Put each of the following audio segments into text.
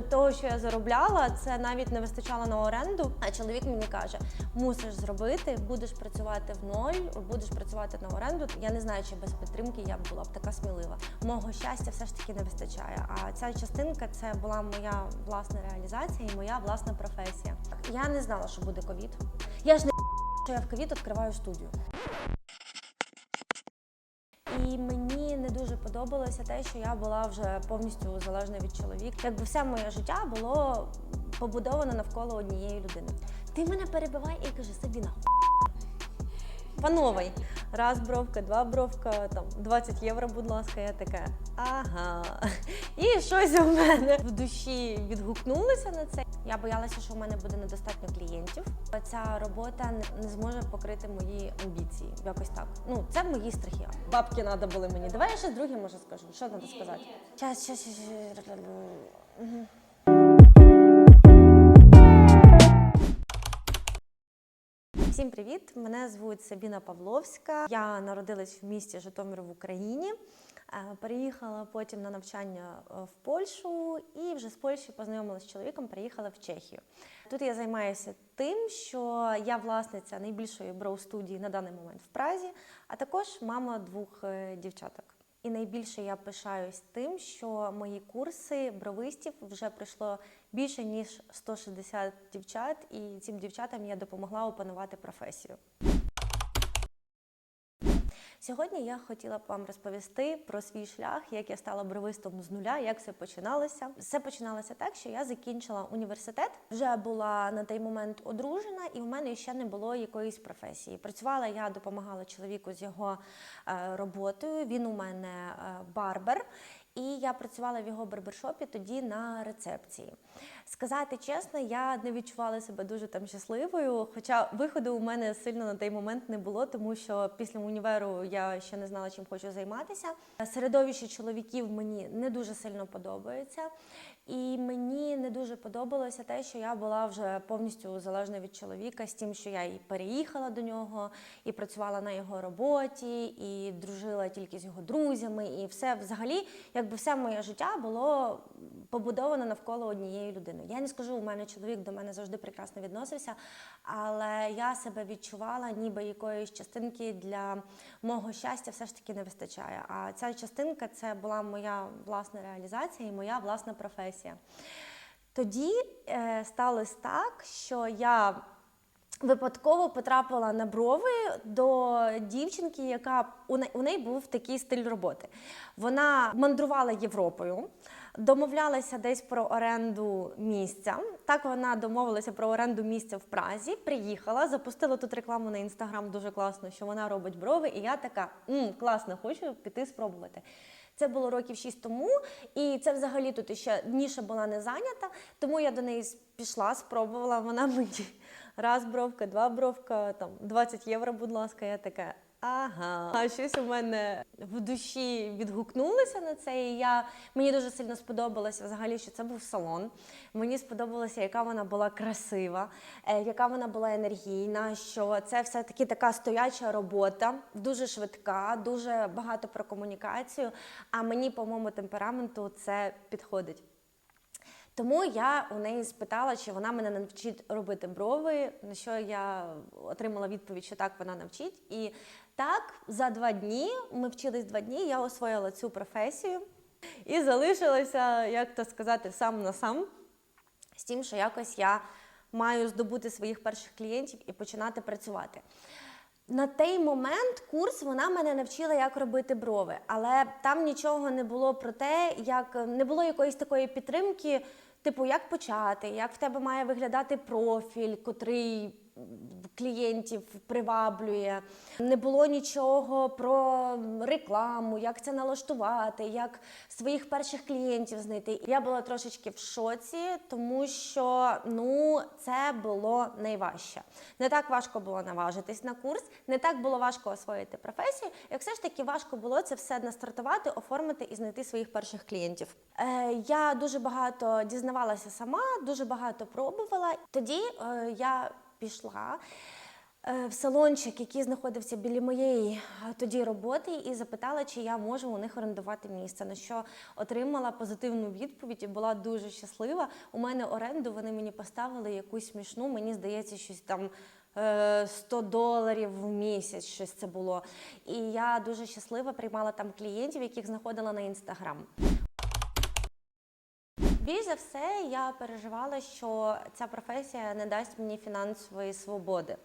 Того, що я заробляла, це навіть не вистачало на оренду. А чоловік мені каже: мусиш зробити, будеш працювати в ноль, будеш працювати на оренду. Я не знаю, чи без підтримки я б була б така смілива. Мого щастя все ж таки не вистачає. А ця частинка це була моя власна реалізація і моя власна професія. Я не знала, що буде ковід. Я ж не що я в ковід відкриваю студію. І подобалося те, що я була вже повністю залежна від чоловіка. Якби все моє життя було побудовано навколо однієї людини. Ти мене перебивай і кажи собі на Пановий, раз бровка, два бровка, там 20 євро, будь ласка, я така. Ага. І щось у мене в душі відгукнулося на це. Я боялася, що у мене буде недостатньо клієнтів. Ця робота не- зможе покрити мої амбіції. Якось так. Ну, це мої страхи. Бабки треба були мені. Давай я щось друге може скажу. Що треба сказати? Час, час, час. Всім привіт! Мене звуть Сабіна Павловська. Я народилась в місті Житомир в Україні. Е, Переїхала потім на навчання е, в Польщу і вже з Польщі познайомилася з чоловіком, переїхала в Чехію. Тут я займаюся тим, що я власниця найбільшої броу-студії на даний момент в Празі, а також мама двох е, дівчаток. І найбільше я пишаюсь тим, що мої курси бровистів вже пройшло більше ніж 160 дівчат, і цим дівчатам я допомогла опанувати професію. Сьогодні я хотіла б вам розповісти про свій шлях, як я стала бровистом з нуля, як все починалося. Все починалося так, що я закінчила університет, вже була на той момент одружена, і в мене ще не було якоїсь професії. Працювала я, допомагала чоловіку з його е, роботою. Він у мене е, барбер. І я працювала в його барбершопі тоді на рецепції. Сказати чесно, я не відчувала себе дуже там щасливою. Хоча виходу у мене сильно на той момент не було, тому що після універу я ще не знала, чим хочу займатися. Середовище чоловіків мені не дуже сильно подобається. І мені не дуже подобалося те, що я була вже повністю залежна від чоловіка, з тим, що я і переїхала до нього, і працювала на його роботі, і дружила тільки з його друзями, і все взагалі, якби все моє життя було побудовано навколо однієї людини. Я не скажу, у мене чоловік до мене завжди прекрасно відносився, але я себе відчувала, ніби якоїсь частинки для мого щастя все ж таки не вистачає. А ця частинка це була моя власна реалізація і моя власна професія. Тоді е, сталося так, що я випадково потрапила на брови до дівчинки, яка у не- у неї був такий стиль роботи. Вона мандрувала Європою, домовлялася десь про оренду місця. Так вона домовилася про оренду місця в Празі, приїхала, запустила тут рекламу на інстаграм дуже класно, що вона робить брови. І я така «М, класно, хочу піти спробувати. Це було років 6 тому, і це взагалі тут ще ніша була не зайнята. Тому я до неї пішла, спробувала. Вона мені раз бровка, два бровка, там 20 євро, будь ласка. Я така. Ага, а щось у мене в душі відгукнулося на це. І я мені дуже сильно сподобалося взагалі, що це був салон. Мені сподобалося, яка вона була красива, е, яка вона була енергійна. Що це все таки така стояча робота, дуже швидка, дуже багато про комунікацію. А мені, по моєму темпераменту, це підходить. Тому я у неї спитала, чи вона мене навчить робити брови. На що я отримала відповідь, що так вона навчить. І так, за два дні ми вчились два дні. Я освоїла цю професію і залишилася, як то сказати, сам на сам з тим, що якось я маю здобути своїх перших клієнтів і починати працювати. На той момент курс вона мене навчила, як робити брови, але там нічого не було про те, як не було якоїсь такої підтримки, типу, як почати, як в тебе має виглядати профіль, котрий клієнтів приваблює. Не було нічого про рекламу, як це налаштувати, як своїх перших клієнтів знайти. Я була трошечки в шоці, тому що ну це було найважче. Не так важко було наважитись на курс, не так було важко освоїти професію. Як все ж таки важко було це все настартувати, оформити і знайти своїх перших клієнтів. Е, я дуже багато дізнавалася сама, дуже багато пробувала. Тоді е, я пішла. е, в салончик, який знаходився біля моєї е, тоді роботи, і запитала, чи я можу у них орендувати місце. На що отримала позитивну відповідь і була дуже щаслива. У мене оренду вони мені поставили якусь смішну, мені здається, щось там. е, 100 доларів в місяць щось це було. І я дуже щаслива приймала там клієнтів, яких знаходила на інстаграм. Більш за все, я переживала, що ця професія не дасть мені фінансової свободи.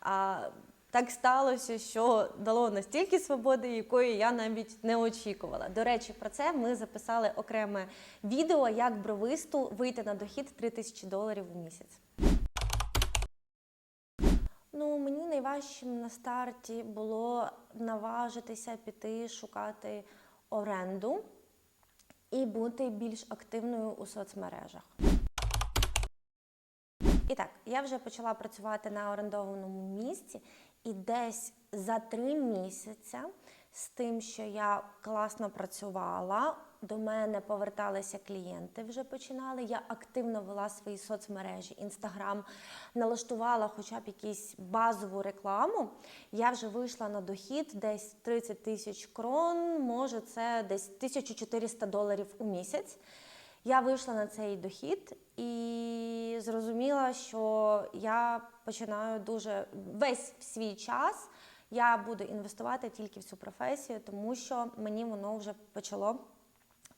А так сталося, що дало настільки свободи, якої я навіть не очікувала. До речі, про це ми записали окреме відео, як бровисту вийти на дохід 3 тисячі доларів у місяць. Ну, мені найважчим на старті було наважитися піти шукати оренду і бути більш активною у соцмережах. І так, я вже почала працювати на орендованому місці, і десь за три місяці з тим, що я класно працювала, до мене поверталися клієнти, вже починали. Я активно вела свої соцмережі, інстаграм, налаштувала хоча б якусь базову рекламу. Я вже вийшла на дохід десь 30 тисяч крон, може це десь 1400 доларів у місяць. Я вийшла на цей дохід і зрозуміла, що я починаю дуже весь свій час. Я буду інвестувати тільки в цю професію, тому що мені воно вже почало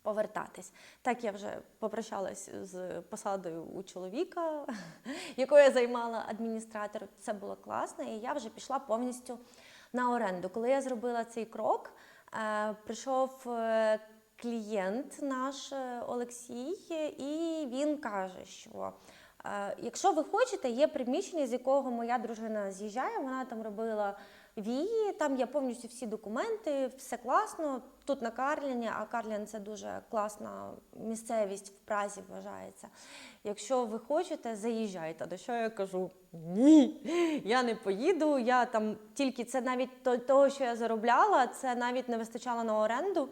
повертатись. Так я вже попрощалась з посадою у чоловіка, якою я займала адміністратор. Це було класно, і я вже пішла повністю на оренду. Коли я зробила цей крок, е, прийшов. е, Клієнт наш е, Олексій, і він каже, що якщо ви хочете, є приміщення, з якого моя дружина з'їжджає, вона там робила вії, там є повністю всі документи, все класно. Тут на Карліні, а Карлін це дуже класна місцевість в Празі вважається. Якщо ви хочете, заїжджайте. До що я кажу? Ні, я не поїду. Я там тільки це навіть того, що я заробляла, це навіть не вистачало на оренду.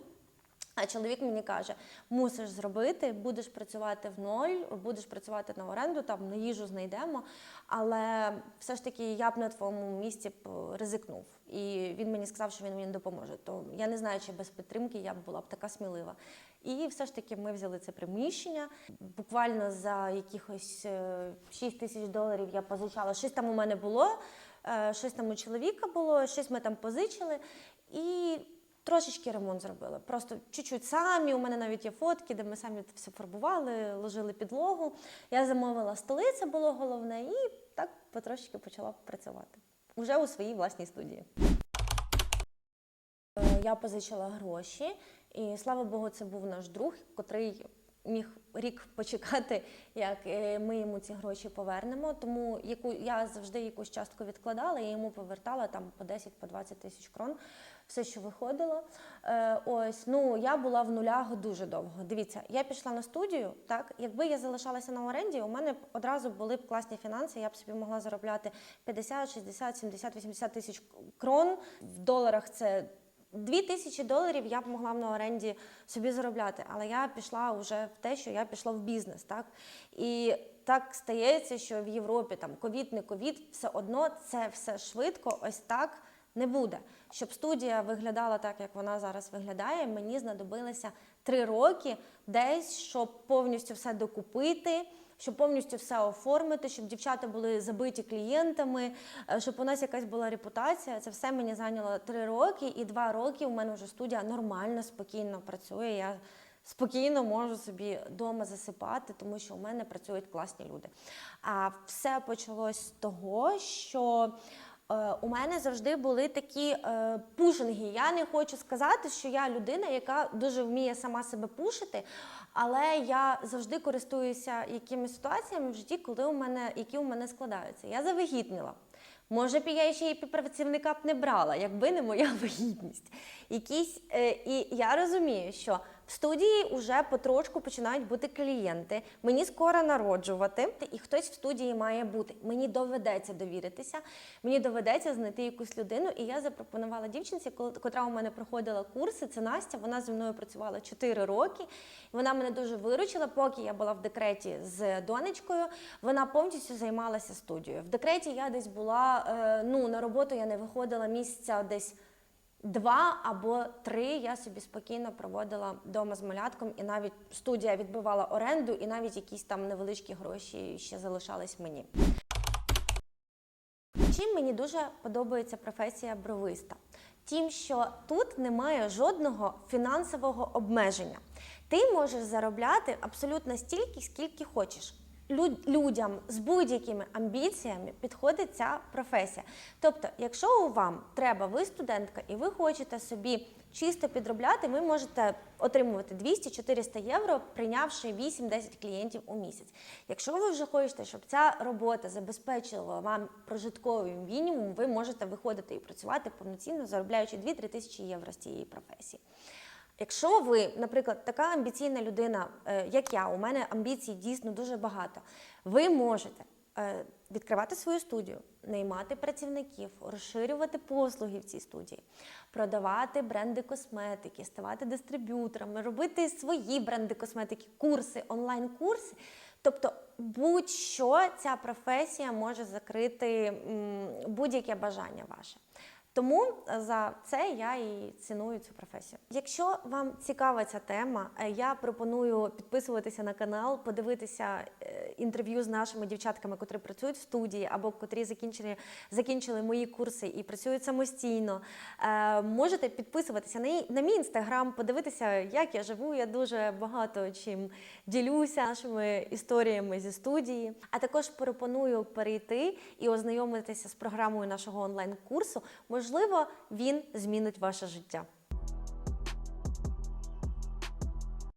А чоловік мені каже: мусиш зробити, будеш працювати в ноль, будеш працювати на оренду, там на їжу знайдемо. Але все ж таки я б на твоєму місці б ризикнув. І він мені сказав, що він мені допоможе. То я не знаю, чи без підтримки я б була б така смілива. І все ж таки ми взяли це приміщення. Буквально за якихось е, 6 тисяч доларів я позичала. Щось там у мене було, е, щось там у чоловіка було, щось ми там позичили. І Трошечки ремонт зробили. Просто чуть-чуть самі. У мене навіть є фотки, де ми самі все фарбували, ложили підлогу. Я замовила столи, це було головне, і так потрошечки почала працювати. Уже у своїй власній студії. Е, Я позичила гроші, і слава Богу, це був наш друг, котрий міг рік почекати, як е, ми йому ці гроші повернемо. Тому яку я завжди якусь частку відкладала, і йому повертала там по 10 по 20 тисяч крон. Все, що виходило. Е, ось, ну я була в нулях дуже довго. Дивіться, я пішла на студію. Так, якби я залишалася на оренді, у мене одразу були б класні фінанси. Я б собі могла заробляти 50, 60, 70, 80 тисяч крон. В доларах це Дві тисячі доларів я б могла на оренді собі заробляти, але я пішла вже в те, що я пішла в бізнес, так і так стається, що в Європі там ковід, не ковід, все одно це все швидко, ось так не буде. Щоб студія виглядала так, як вона зараз виглядає, мені знадобилося три роки десь, щоб повністю все докупити щоб повністю все оформити, щоб дівчата були забиті клієнтами, е, щоб у нас якась була репутація. Це все мені зайняло три роки, і два роки у мене вже студія нормально, спокійно працює. Я спокійно можу собі вдома засипати, тому що у мене працюють класні люди. А все почалось з того, що. Е, У мене завжди були такі е, пушинги. Я не хочу сказати, що я людина, яка дуже вміє сама себе пушити, але я завжди користуюся якимись ситуаціями в житті, коли у мене які у мене складаються. Я завагітнила. Може б я ще і працівника б не брала, якби не моя вагітність. Якісь, е, і я розумію, що В студії вже потрошку починають бути клієнти. Мені скоро народжувати, і хтось в студії має бути. Мені доведеться довіритися, мені доведеться знайти якусь людину. І я запропонувала дівчинці, котра у мене проходила курси. Це Настя. Вона зі мною працювала 4 роки. Вона мене дуже виручила, поки я була в декреті з донечкою. Вона повністю займалася студією. В декреті я десь була е, ну на роботу я не виходила місяця десь. Два або три я собі спокійно проводила вдома з малятком, і навіть студія відбивала оренду, і навіть якісь там невеличкі гроші ще залишались мені. Чим мені дуже подобається професія бровиста? Тим, що тут немає жодного фінансового обмеження. Ти можеш заробляти абсолютно стільки, скільки хочеш. Лю- Людям з будь-якими амбіціями підходить ця професія. Тобто, якщо вам треба, ви студентка, і ви хочете собі чисто підробляти, ви можете отримувати 200-400 євро, прийнявши 8-10 клієнтів у місяць. Якщо ви вже хочете, щоб ця робота забезпечила вам прожитковий мінімум, ви можете виходити і працювати повноцінно, заробляючи 2-3 тисячі євро з цієї професії. Якщо ви, наприклад, така амбіційна людина, е, як я, у мене амбіцій дійсно дуже багато, ви можете е, відкривати свою студію, наймати працівників, розширювати послуги в цій студії, продавати бренди косметики, ставати дистриб'юторами, робити свої бренди косметики, курси, онлайн-курси. Тобто, будь-що ця професія може закрити будь-яке бажання ваше. Тому е, за це я і ціную цю професію. Якщо вам цікава ця тема, е, я пропоную підписуватися на канал, подивитися е, інтерв'ю з нашими дівчатками, котрі працюють в студії або котрі закінчили, закінчили мої курси і працюють самостійно. Можете підписуватися на мій інстаграм, подивитися, як я живу. Я дуже багато чим ділюся нашими історіями зі студії. А також пропоную перейти і ознайомитися з програмою нашого онлайн-курсу. Можливо, він змінить ваше життя.